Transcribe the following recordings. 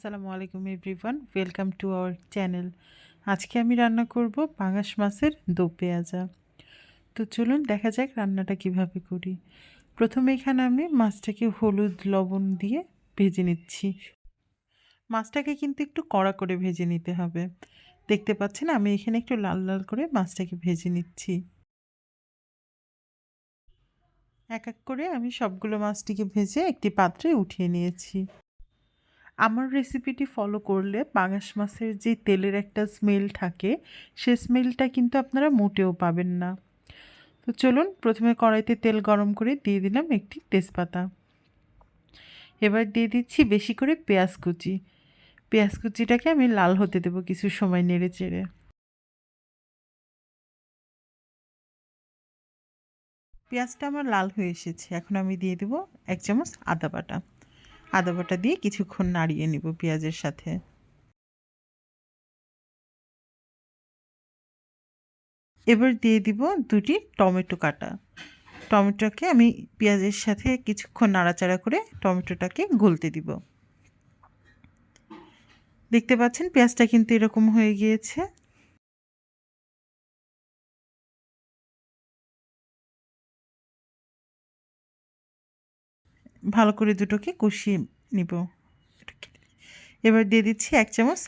আসসালামু আলাইকুম everyone, welcome to our channel. আজকে আমি রান্না করব পাঙাশ মাছের দো পেঁয়াজা। তো চলুন দেখা যাক রান্নাটা কীভাবে করি। প্রথমে এখানে আমি মাছটাকে হলুদ লবণ দিয়ে ভেজে নিচ্ছি। মাছটাকে কিন্তু একটু কড়া করে ভেজে নিতে হবে। দেখতে পাচ্ছেন আমি এখানে একটু লাল লাল করে মাছটাকে ভেজে নিচ্ছি। এক এক করে আমি সবগুলো মাছটিকে ভেজে একটি পাত্রে উঠিয়ে নিয়েছি। আমার রেসিপিটি ফলো করলে পাঙাশ মাছের যে তেলের একটা স্মেল থাকে, সে স্মেলটা কিন্তু আপনারা মোটেও পাবেন না। তো চলুন প্রথমে কড়াইতে তেল গরম করে দিয়ে দিলাম একটি তেজপাতা। এবার দিয়ে দিচ্ছি বেশি করে পেঁয়াজ কুচি। পেঁয়াজ কুচিটাকে আমি লাল হতে দেবো কিছু সময় নেড়ে চেড়ে। পেঁয়াজটা আমার লাল হয়ে এসেছে, এখন আমি দিয়ে দেবো এক চামচ আদা বাটা। আদা বাটা দিয়ে কিছুক্ষণ নাড়িয়ে নিব পেঁয়াজের সাথে। এবার দিয়ে দিব দুটি টমেটো কাটা। টমেটোকে আমি পেঁয়াজের সাথে কিছুক্ষণ নাড়াচাড়া করে টমেটোটাকে গলতে দিব। দেখতে পাচ্ছেন পেঁয়াজটা কিন্তু এরকম হয়ে গিয়েছে। ভালো করে দুটোকে কষিয়ে নিব। এবার দিয়ে দিচ্ছি এক চামচ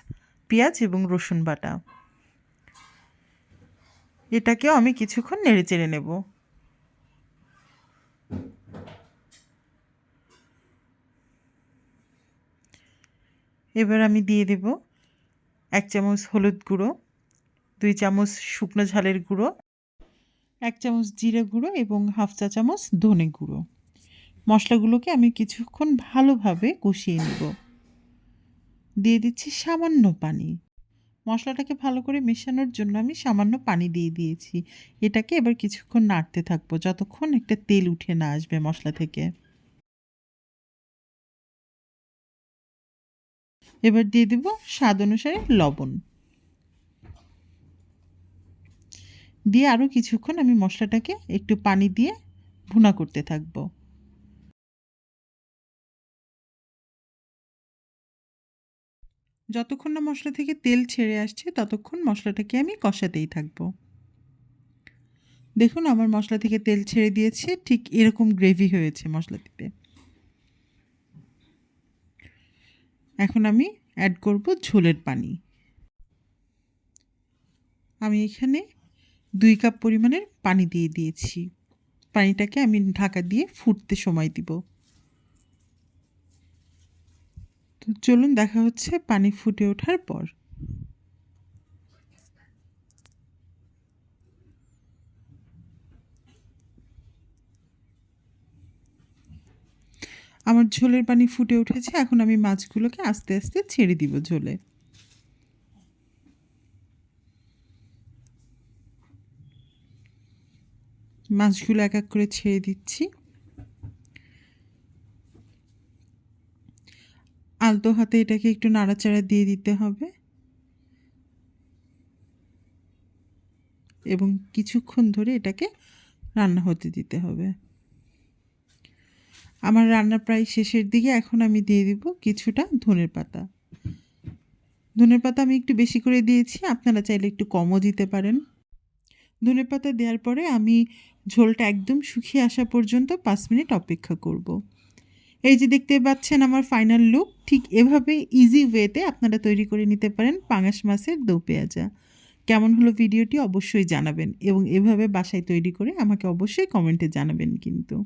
পেঁয়াজ এবং রসুন বাটা। এটাকেও আমি কিছুক্ষণ নেড়ে চেড়ে নেব। এবার আমি দিয়ে দেব এক চামচ হলুদ গুঁড়ো, দুই চামচ শুকনো ঝালের গুঁড়ো, এক চামচ জিরে গুঁড়ো এবং হাফ চা চামচ ধনে গুঁড়ো। মশলাগুলোকে আমি কিছুক্ষণ ভালোভাবে কষিয়ে নেব। দিয়ে দিচ্ছি সামান্য পানি। মশলাটাকে ভালো করে মেশানোর জন্য আমি সামান্য পানি দিয়ে দিয়েছি। এটাকে এবার কিছুক্ষণ নাড়তে থাকব, যতক্ষণ একটা তেল উঠে না আসবে মশলা থেকে। এবার দিয়ে দেব স্বাদ অনুসারে লবণ। দিয়ে আরও কিছুক্ষণ আমি মশলাটাকে একটু পানি দিয়ে ভুনা করতে থাকব। যতক্ষণ না মশলা থেকে তেল ছেড়ে আসছে, ততক্ষণ মশলাটাকে আমি কষাতেই থাকব। দেখুন, আমার মশলা থেকে তেল ছেড়ে দিয়েছে, ঠিক এরকম গ্রেভি হয়েছে মশলাটিতে। এখন আমি অ্যাড করব ঝোলের পানি। আমি এখানে দুই কাপ পরিমাণের পানি দিয়ে দিয়েছি। পানিটাকে আমি ঢাকা দিয়ে ফুটতে সময় দিব। তো চলুন দেখা হচ্ছে পানি ফুটে ওঠার পর। আমার ঝোলের পানি ফুটে উঠেছে, এখন আমি মাছগুলোকে আস্তে আস্তে ছেড়ে দিব ঝোলে। মাছগুলো এক এক করে ছেড়ে দিচ্ছি। আলতো হাতে এটাকে একটু নাড়াচাড়া দিয়ে দিতে হবে। এবং কিছুক্ষণ ধরে এটাকে রান্না হতে দিতে হবে। আমার রান্না প্রায় শেষের দিকে, এখন আমি দিয়ে দিব কিছুটা ধনের পাতা। ধনের পাতা আমি একটু বেশি করে দিয়েছি, আপনারা চাইলে একটু কমও দিতে পারেন। ধনে পাতা দেওয়ার পরে আমি ঝোলটা একদম শুকিয়ে আসা পর্যন্ত পাঁচ মিনিট অপেক্ষা করব। এই যে দেখতে পাচ্ছেন আমার ফাইনাল লুক ঠিক এভাবে ইজি ওয়েতে আপনারা তৈরি করে নিতে পারেন পাঙাশ মাছের দো পেঁয়াজা। কেমন হলো ভিডিওটি অবশ্যই জানাবেন এবং এভাবে বাসায় তৈরি করে আমাকে অবশ্যই কমেন্টে জানাবেন কিন্তু।